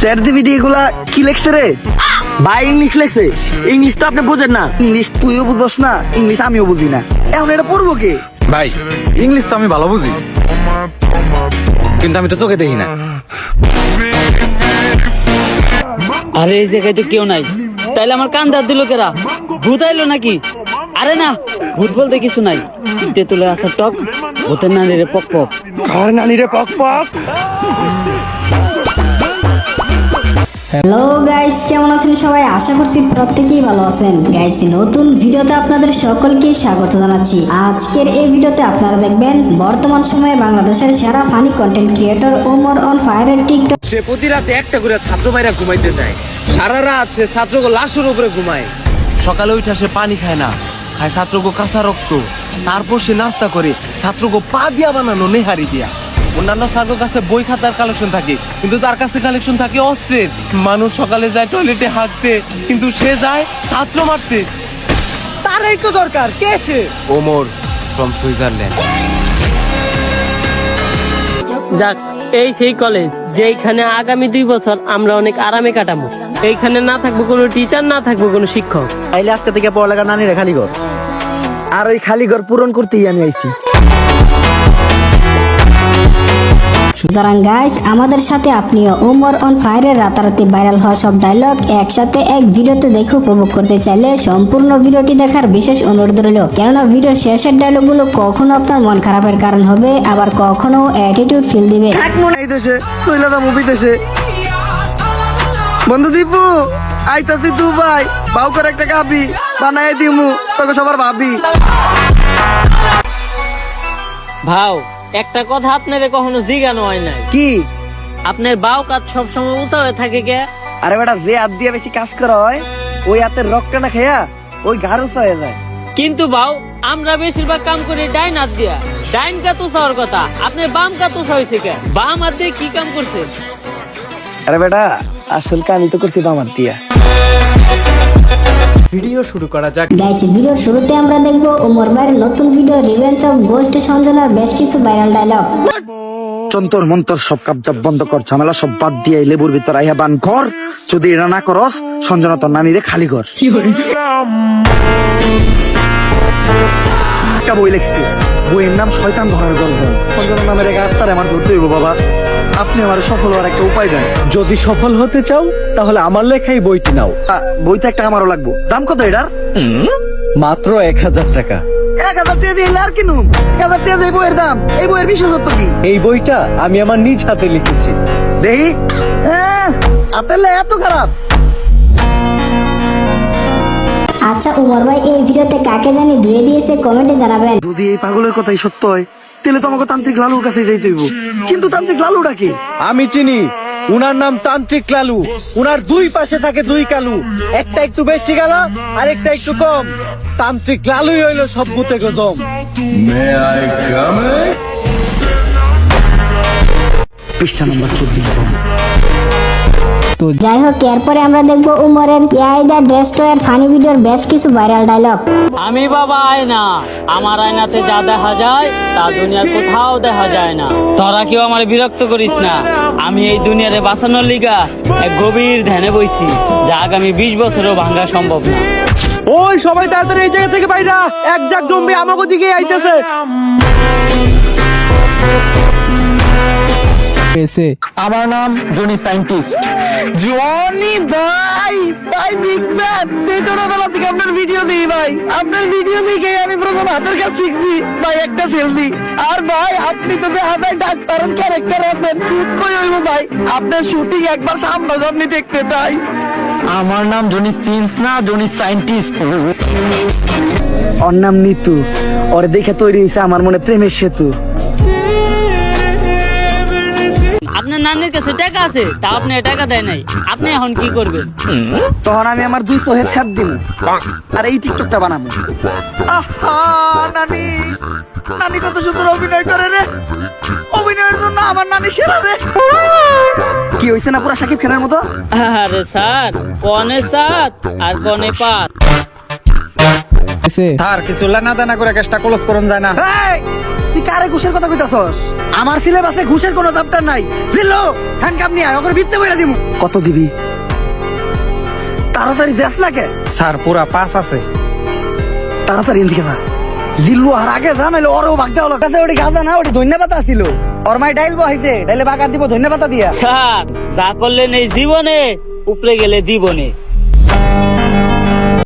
Sir দিবিডি এগুলা কি লেখছে রে ভাই ইংলিশ লেখছে। ইংলিশ তো আপনি বোঝেন না। ইংলিশ তুইও বুঝস না ইংলিশ আমিও বুঝি না। এখন এটা পড়ব কে? ভাই ইংলিশ তো আমি ভালো বুঝি। কিন্তু আমি তো চোখে দেখি না। আরে এই জায়গায় তো কেউ নাই। তাইলে আমার কান ধার দিল কেরা? ভূত আইলো নাকি? আরে না ভূত বলতে কিছু নাই। তেঁতুলের আসার টক ভূতের নানিরে পক পক। ঘর নানিরে পক পক? হ্যালো গাইস কেমন আছেন সবাই? আশা করছি প্রত্যেকেই ভালো আছেন। গাইস নতুন ভিডিওতে আপনাদের সকলকে স্বাগত জানাচ্ছি। আজকের এই ভিডিওতে আপনারা দেখবেন, বর্তমান সময়ে বাংলাদেশের সেরা funny content creator Omar on ফায়ারের টিকটক সে প্রতি রাতে একটা করে ছাত্র ভাইরা ঘুমাইতে যায়। সারা রাত সে ছাত্রকে লাশের উপরে ঘুমায়। সকালে উঠে সে পানি খায় না, খায় ছাত্রকে কাঁচা রক্ত। তারপর সে নাস্তা করে, ছাত্রকে পা দিয়া বানানো নেহারি দিয়া। অন্যান্য ছাত্রের কাছে বই খাতার কালেকশন থাকে কিন্তু তার কাছে কালেকশন থাকে অস্ত্রের। মানুষ সকালে যায় টয়লেটে হাঁটতে কিন্তু সে যায় ছাত্র মারতে। তারই তো দরকার কে সে? ওমর ফ্রম সুইজারল্যান্ড যাক এই সেই কলেজ যেইখানে আগামী দুই বছর আমরা অনেক আরামে কাটাবো। এইখানে না থাকব কোনো টিচার না থাকব কোনো শিক্ষক। তাইলে আজকে থেকে পড়ালেখা নানিরে খালি ঘর। আর ওই খালি ঘর পূরণ করতেই আমি আইছি। সুতরাং গাইস আমাদের সাথে আপনিও ওমর অন ফায়ারের রাতারাতি ভাইরাল হওয়া সব ডায়লগ একসাথে এক ভিডিওতে দেখে উপভোগ করতে চাইলে সম্পূর্ণ ভিডিওটি দেখার বিশেষ অনুরোধ রইল। কেননা ভিডিওর শেষের ডায়লগগুলো কখনো আপনার মন খারাপের কারণ হবে আবার কখনো অ্যাটিটিউড ফিল দিবে। বন্ধু দীপু আইতাছি তু ভাই বাউ করে একটা গাবি বানাই দিমু তোকে সবার ভাবি। ভাও। একটা কথা আপনারে কখনো জিগানো হয় নাই? কি? আপনার বাও কাজ সবসময় উঁচা হয়ে থাকে কে? আরে বেটা যে হাত দিয়ে বেশি কাজ করা হয় ওই হাতের রক্তটা না খেয়া ওই ঘাড় উঁচা হয়ে যায়। কিন্তু বাউ আমরা বেশিরভাগ কাম করি ডাইন হাত দিয়া। ডাইন কাত উঁচা হওয়ার কথা আপনার বাম কাত উঁচা হয়েছে কে? বাম হাত দিয়ে কি কাম করছে আরে বেটা আসল কাহিনী তো করছি বামার দিয়া। গাইস ভিডিও শুরুতে আমরা দেখব ওমর ভাইয়ের নতুন ভিডিও রিভেঞ্জ অফ গোস্ট সঞ্জনার বেশ কিছু ভাইরাল ডায়লগ চন্তর মন্তর সব কাবজাব বন্ধ কর ঝামেলা সব বাদ দিয়ে এই লেবুর ভিতর আইয়া বান কর। যদি এটা না করস সঞ্জনা তোর নানিরে খালি কর। বই লিখছি বইয়ের নাম শয়তান ধরার গল্প। সঞ্জনা নামের এক আত্মার আমার ধরতে হইব বাবা। আপনি আমার সফল হওয়ার একটা উপায় দেন। যদি সফল হতে চাও তাহলে আমার লেখাই বইটি নাও। আ, বইটা একটা আমারও লাগবো। দাম কত এটার? মাত্র এক হাজার টাকা। এক হাজার টাকা দিয়ে আর কিনুম? এক হাজার টাকা দিয়ে এই বইয়ের দাম। এই বইয়ের বিশেষত্ব কি? এই বইটা আমি আমার নিজ হাতে লিখেছি। দেখি। হ্যাঁ আপনার এত খারাপ। আচ্ছা উমর ভাই এই ভিডিওতে কাকে জানি ধুয়ে দিয়েছে কমেন্টে জানাবেন। যদি এই পাগলের কথাই সত্য হয় তাহলে তো আমাকে তান্ত্রিক লালুর কাছে যাইতে হইব। কিন্তু তান্ত্রিক লালুটা কি? আমি চিনি। উনার নাম তান্ত্রিক লালু। উনার দুই পাশে থাকে দুই কালু। একটা একটু বেশি গেল আর একটা একটু কম। তান্ত্রিক লালুই হইল সব ভূতে গজম পৃষ্ঠা নম্বর চব্বিশ যাই হোক এরপরে আমরা দেখব উমরের ইয়াইদা ডেস্ট্রয়ার ফানি ভিডিওর বেশ কিছু ভাইরাল ডায়লগ আমি বাবা আয়না আমার আয়নাতে যা দেখা যায় তা দুনিয়ার কোথাও দেখা যায় না। তোরা কেউ আমার বিরক্ত করিস না আমি এই দুনিয়ারে বাঁচানোর লিগা এক গভীর ধ্যানে বইছি যা আগামী বিশ বছরেও ভাঙা সম্ভব না। ওই সবাই তাড়াতাড়ি এই জায়গা থেকে বাইরা এক জাক জম্বি আমাকে দিকে আইতেছে। আমার নাম জনি সাইন্টিস্ট। জনি ভাই ভাই বিগ ফ্যান সেই ছোটবেলা থেকে আপনার ভিডিও দিই ভাই। আপনার ভিডিও দেখে আমি প্রথম হাতের কাজ শিখছি। ভাই একটা সেলফি আর ভাই আপনি তো দেখা যায় ডাক্তারের ক্যারেক্টার আছেন শুট কই হইব ভাই। আপনার শুটিং একবার সামনাসামনি দেখতে চাই। আমার নাম জনি সিন্স না জনি সাইন্টিস্ট ওর নাম নিতু। ওর দেখে তৈরি হয়েছে আমার মনে প্রেমের সেতু। আপনার নানির কাছে টাকা আছে তা আপনি টাকা দেয় নাই। আপনি এখন কি করবেন? তখন আমি আমার দুই চোহে ছাপ দিব আর এই টিকটকটা বানাবো আহা নানি। নানি কত সুন্দর অভিনয় করে রে। অভিনয়ের জন্য আমার নানি সেরা রে। কি হইছে না পুরা সাকিব খানের মতো? আরে স্যার কনে সাত আর কনে পাত স্যার কিছু লানা দানা করে কেসটা ক্লোজ করুন যায় না। তুই কারে ঘুষের কথা কইতাছস? আমার সিলেবাসে ঘুষের কোনো চ্যাপ্টার নাই। জিল্লো হ্যান্ডকাপ নিয়ে আয় ওকে ভিত্তে বইরা দিমু। কত দিবি? তাড়াতাড়ি দেখ লাগে স্যার পুরা পাস আছে। তাড়াতাড়ি এদিকে যা। লিল্লু আর আগে যা নাইলে ওরও ভাগতে হলো কাছে ওটি গাদা না ওটি ধন্যবাদ ছিল ওর মাই ডাইল বহাইছে ডাইলে বাগার দিব ধন্যবাদ দিয়া। স্যার যা করলেন এই জীবনে উপরে গেলে দিবনে।